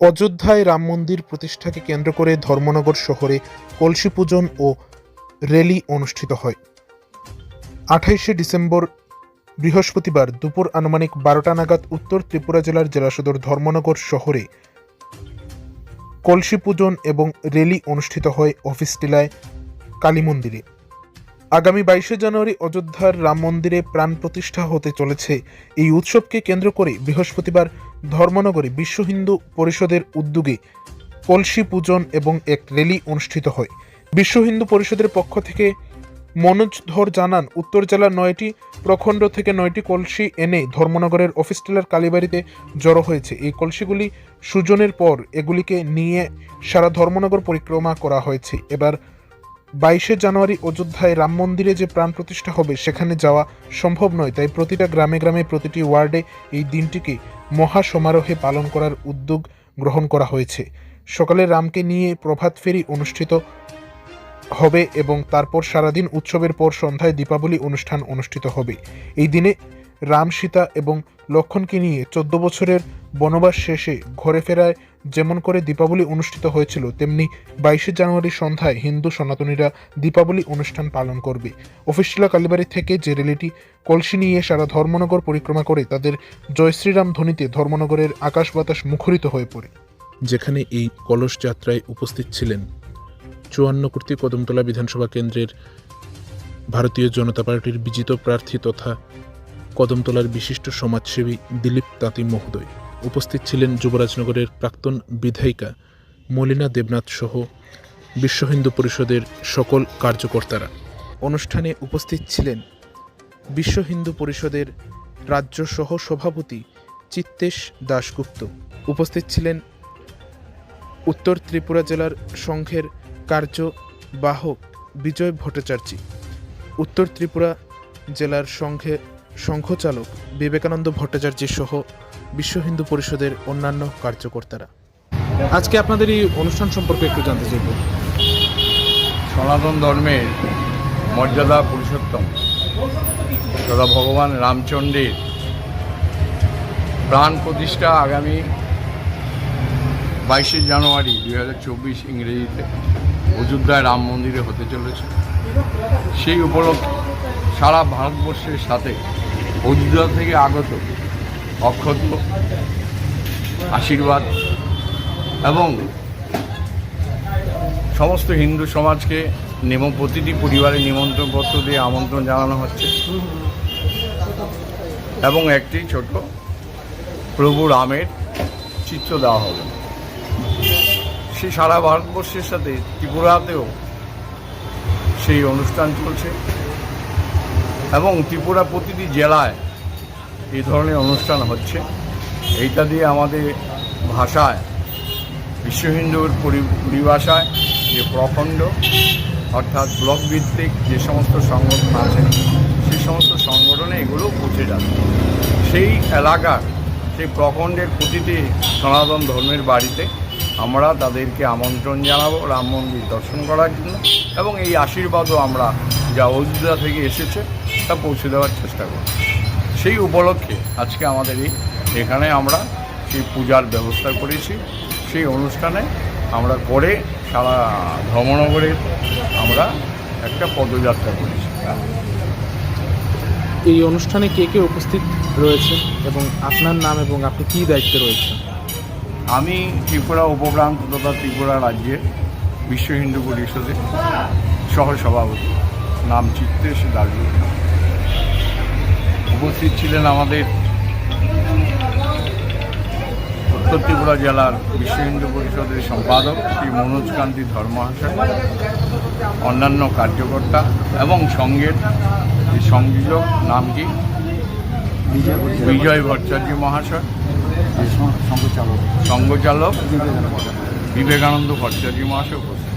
অযোধ্যায় রাম মন্দির প্রতিষ্ঠাকে কেন্দ্র করে ধর্মনগর শহরে কলসি পূজন ও র্যালি অনুষ্ঠিত হয়। আঠাইশে ডিসেম্বর বৃহস্পতিবার দুপুর আনুমানিক বারোটা নাগাদ উত্তর ত্রিপুরা জেলার জেলা সদর ধর্মনগর শহরে কলসি পূজন এবং র্যালি অনুষ্ঠিত হয় অফিস টিলায় কালী মন্দিরে। আগামী বাইশে জানুয়ারি অযোধ্যার রাম মন্দিরে প্রাণ প্রতিষ্ঠা হতে চলেছে। এই উৎসবকে কেন্দ্র করে বৃহস্পতিবার ধর্মনগরে বিশ্ব হিন্দু পরিষদের উদ্যোগে কলসি পূজন এবং এক র্যালি অনুষ্ঠিত হয়। বিশ্ব হিন্দু পরিষদের পক্ষ থেকে মনোজ ধর জানান, উত্তর জেলার নয়টি প্রখণ্ড থেকে নয়টি কলসি এনে ধর্মনগরের অফিস টেলার কালীবাড়িতে জড়ো হয়েছে। এই কলসিগুলি সুজনের পর এগুলিকে নিয়ে সারা ধর্মনগর পরিক্রমা করা হয়েছে। এবার বাইশে জানুয়ারি অযোধ্যায় রাম মন্দিরে যে প্রাণ প্রতিষ্ঠা হবে, সেখানে যাওয়া সম্ভব নয়। তাই প্রতিটা গ্রামে গ্রামে প্রতিটি ওয়ার্ডে এই দিনটিকে মহা সমারোহে পালন করার উদ্যোগ গ্রহণ করা হয়েছে। সকালে রামকে নিয়ে প্রভাত ফেরি অনুষ্ঠিত হবে এবং তারপর সারাদিন উৎসবের পর সন্ধ্যায় দীপাবলি অনুষ্ঠান অনুষ্ঠিত হবে। এই দিনে রাম সীতা এবং লক্ষণকে নিয়ে চোদ্দ বছরের বনবাস শেষে ঘরে ফেরায় যেমন করে দীপাবলি অনুষ্ঠিত হয়েছিল, তেমনি বাইশে জানুয়ারি সন্ধ্যায় হিন্দু সনাতনীরা দীপাবলি অনুষ্ঠান পালন করবে। অফিসিলা কালীবাড়ি থেকে যে র্যালিটি কলসি নিয়ে সারা ধর্মনগর পরিক্রমা করে, তাদের জয় শ্রীরাম ধ্বনিতে ধর্মনগরের আকাশ বাতাস মুখরিত হয়ে পড়ে। যেখানে এই কলস যাত্রায় উপস্থিত ছিলেন চুয়ান্ন কর্তৃ কদমতলা বিধানসভা কেন্দ্রের ভারতীয় জনতা পার্টির বিজিত প্রার্থী তথা কদমতলার বিশিষ্ট সমাজসেবী দিলীপ তাঁতি মহোদয়। উপস্থিত ছিলেন যুবরাজনগরের প্রাক্তন বিধায়িকা মলিনা দেবনাথ সহ বিশ্ব হিন্দু পরিষদের সকল কার্যকর্তারা। অনুষ্ঠানে উপস্থিত ছিলেন বিশ্ব হিন্দু পরিষদের রাজ্য সহ সভাপতি চিত্তেশ দাশগুপ্ত। উপস্থিত ছিলেন উত্তর ত্রিপুরা জেলার সংঘের কার্যবাহক বিজয় ভট্টাচার্য, উত্তর ত্রিপুরা জেলার সংঘে সংঘচালক বিবেকানন্দ ভট্টাচার্য সহ বিশ্ব হিন্দু পরিষদের অন্যান্য কার্যকর্তারা। আজকে আপনাদের এই অনুষ্ঠান সম্পর্কে একটু জানতে চাইব। সনাতন ধর্মের মর্যাদা পুরুষোত্তম। তথা ভগবান রামচন্দ্রের প্রাণ প্রতিষ্ঠা আগামী বাইশে জানুয়ারি দুই হাজার চব্বিশ ইংরেজিতে অযোধ্যায় রাম মন্দিরে হতে চলেছে। সেই উপলক্ষে সারা ভারতবর্ষের সাথে অযোধ্যা থেকে আগত অক্ষত, আশীর্বাদ এবং সমস্ত হিন্দু সমাজকে নেম, প্রতিটি পরিবারে নিমন্ত্রণপত্র দিয়ে আমন্ত্রণ জানানো হচ্ছে। এবং একটি ছোট প্রভু রামের চিত্র দেওয়া হবে। সে সারা ভারতবর্ষের সাথে ত্রিপুরাতেও সেই অনুষ্ঠান চলছে। এবং ত্রিপুরা প্রতিটি জেলায় এই ধরনের অনুষ্ঠান হচ্ছে। এইটা দিয়ে আমাদের ভাষায়, বিশ্ব হিন্দুর পরি- পরিভাষায় যে প্রখণ্ড, অর্থাৎ ব্লক ভিত্তিক যে সমস্ত সংগঠন আছে, সেই সমস্ত সংগঠনে এগুলো পৌঁছে যাবে। সেই এলাকার, সেই প্রখণ্ডের প্রতিটি সনাতন ধর্মের বাড়িতে আমরা তাদেরকে আমন্ত্রণ জানাব, রাম মন্দির দর্শন করার জন্য এবং এই আশীর্বাদও আমরা যা অযোধ্যা থেকে এসেছে, তা পৌঁছে দেওয়ার চেষ্টা করব। সেই উপলক্ষে আজকে আমাদের এই এখানে আমরা সেই পূজার ব্যবস্থা করেছি। সেই অনুষ্ঠানে আমরা করে সারা ধর্মনগরের আমরা একটা পদযাত্রা করেছি। এই অনুষ্ঠানে কে কে উপস্থিত রয়েছে এবং আপনার নাম এবং আপনি কী দায়িত্বে রয়েছেন? আমি ত্রিপুরা উপপ্রান্ত তথা ত্রিপুরা রাজ্যের বিশ্ব হিন্দু পরিষদের সহ সভাপতি নাম চিত্তেশ দাসু উপস্থিত ছিলেন আমাদের উত্তর ত্রিপুরা জেলার বিশ্ব হিন্দু পরিষদের সম্পাদক শ্রী মনোজ কান্তি ধর্মহাসন অন্যান্য কার্যকর্তা এবং সঙ্গের সংযোজক নাম কি বিজয় ভট্টাচার্য মহাশয় সংঘচালক বিবেকানন্দ ভট্টাচার্য মহাশয় উপস্থিত।